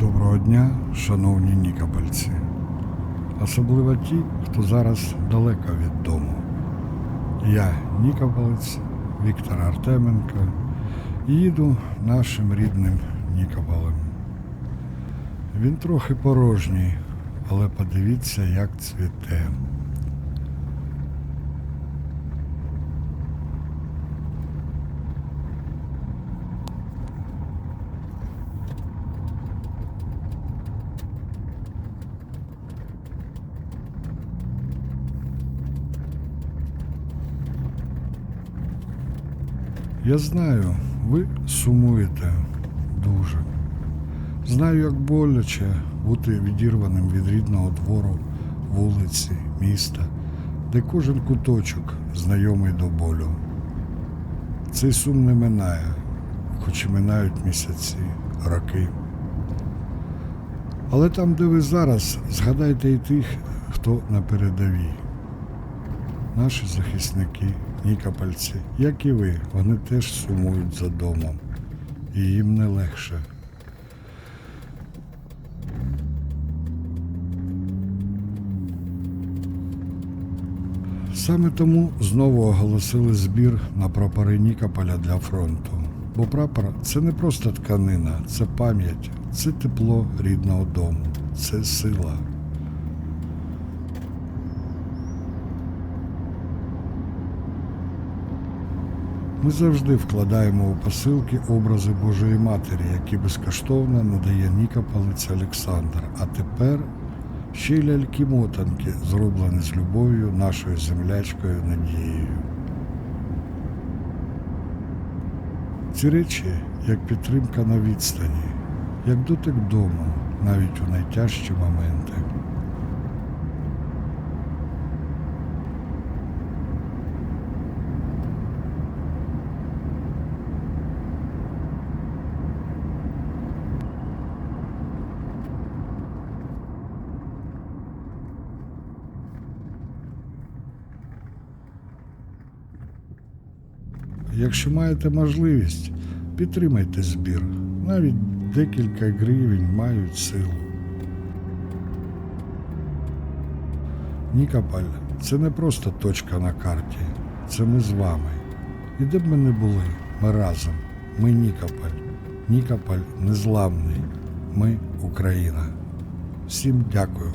Доброго дня, шановні нікопольці. Особливо ті, хто зараз далеко від дому. Я Нікополець Віктор Артеменко і їду нашим рідним Нікополем. Він трохи порожній, але подивіться, як цвіте. Я знаю, ви сумуєте дуже. Знаю, як боляче бути відірваним від рідного двору, вулиці, міста, де кожен куточок знайомий до болю. Цей сум не минає, хоч і минають місяці, роки. Але там, де ви зараз, згадайте і тих, хто на передовій. Наші захисники, нікопольці, як і ви, вони теж сумують за домом. І їм не легше. Саме тому знову оголосили збір на прапори Нікополя для фронту. Бо прапор це не просто тканина, це пам'ять, це тепло рідного дому, це сила. Ми завжди вкладаємо у посилки образи Божої Матері, які безкоштовно надає Нікополець Олександр. А тепер ще й ляльки-мотанки, зроблені з любов'ю нашою землячкою Надією. Ці речі як підтримка на відстані, як дотик дому, навіть у найтяжчі моменти. Якщо маєте можливість, підтримайте збір. Навіть декілька гривень мають силу. Нікополь це не просто точка на карті, це ми з вами. І де б ми не були, ми разом. Ми Нікополь. Нікополь незламний. Ми Україна. Всім дякую.